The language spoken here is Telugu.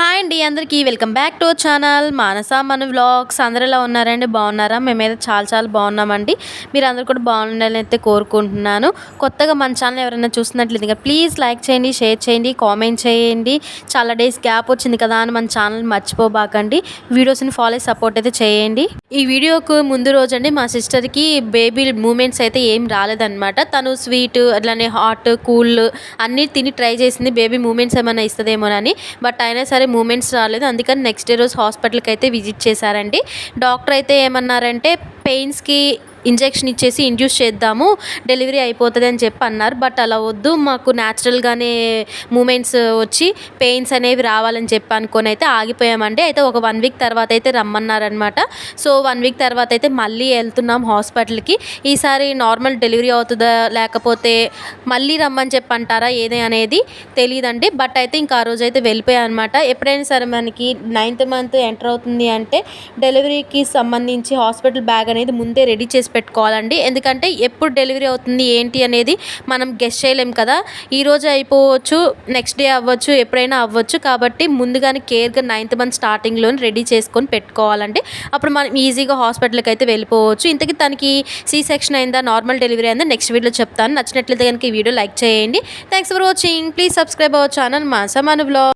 హాయ్ అండి అందరికీ welcome back to channel. Manasa మన వ్లాగ్స్. అందరు ఎలా ఉన్నారండి? బాగున్నారా? మేమైతే చాలా చాలా బాగున్నామండి. మీరు అందరు కూడా బాగుండాలని అయితే కోరుకుంటున్నాను. కొత్తగా మన ఛానల్ ఎవరైనా చూస్తున్నట్లయితే కనుక ప్లీజ్ లైక్ చేయండి షేర్ చేయండి కామెంట్ చేయండి. చాలా డేస్ గ్యాప్ వచ్చింది కదా అని మన ఛానల్ మర్చిపోబాకండి. వీడియోస్ని ఫాలో సపోర్ట్ అయితే చేయండి. ఈ వీడియోకు ముందు రోజు అండి మా సిస్టర్కి బేబీ మూమెంట్స్ అయితే ఏం రాలేదన్నమాట. తను స్వీట్ అట్లానే హాట్ కూల్ అన్నీ తిని ట్రై చేసింది. బేబీ మూమెంట్స్ ఏమైనా ఇస్తుందేమోనని. బట్ అయినా సరే మూమెంట్స్ రాలేదు. అందుకని నెక్స్ట్ డే రోజు హాస్పిటల్కి అయితే విజిట్ చేశారండి. డాక్టర్ అయితే ఏమన్నారంటే పెయిన్స్కి ఇంజెక్షన్ ఇచ్చేసి ఇండ్యూస్ చేద్దాము డెలివరీ అయిపోతుంది అని చెప్పి అన్నారు. బట్ అలా వద్దు మాకు న్యాచురల్గానే మూమెంట్స్ వచ్చి పెయిన్స్ అనేవి రావాలని చెప్పి అనుకొని అయితే ఆగిపోయామండి. అయితే ఒక వన్ వీక్ తర్వాత అయితే రమ్మన్నారనమాట. సో వన్ వీక్ తర్వాత అయితే మళ్ళీ వెళ్తున్నాం హాస్పిటల్కి. ఈసారి నార్మల్ డెలివరీ అవుతుందా లేకపోతే మళ్ళీ రమ్మని చెప్పి అంటారా ఏదే అనేది తెలియదండి బట్ అయితే ఇంకా ఆ రోజు అయితే వెళ్ళిపోయాం అనమాట ఎప్పుడైనా సరే మనకి నైన్త్ మంత్ ఎంటర్ అవుతుంది అంటే డెలివరీకి సంబంధించి హాస్పిటల్ బ్యాగ్ అనేది ముందే రెడీ చేసి పెట్టుకోవాలండి. ఎందుకంటే ఎప్పుడు డెలివరీ అవుతుంది ఏంటి అనేది మనం గెస్ట్ చేయలేం కదా. ఈరోజు అయిపోవచ్చు నెక్స్ట్ డే అవ్వచ్చు ఎప్పుడైనా అవ్వచ్చు. కాబట్టి ముందుగానే కేర్గా నైన్త్ మంత్ స్టార్టింగ్లో రెడీ చేసుకొని పెట్టుకోవాలండి. అప్పుడు మనం ఈజీగా హాస్పిటల్కి అయితే వెళ్ళిపోవచ్చు. ఇంతకీ తనకి సీ సెక్షన్ అయిందా నార్మల్ డెలివరీ అయిందా నెక్స్ట్ వీడియో చెప్తాను. నచ్చినట్లయితే కనుక ఈ వీడియో లైక్ చేయండి. Thanks for watching. Please subscribe our channel మా సమాను బ్లాగ్.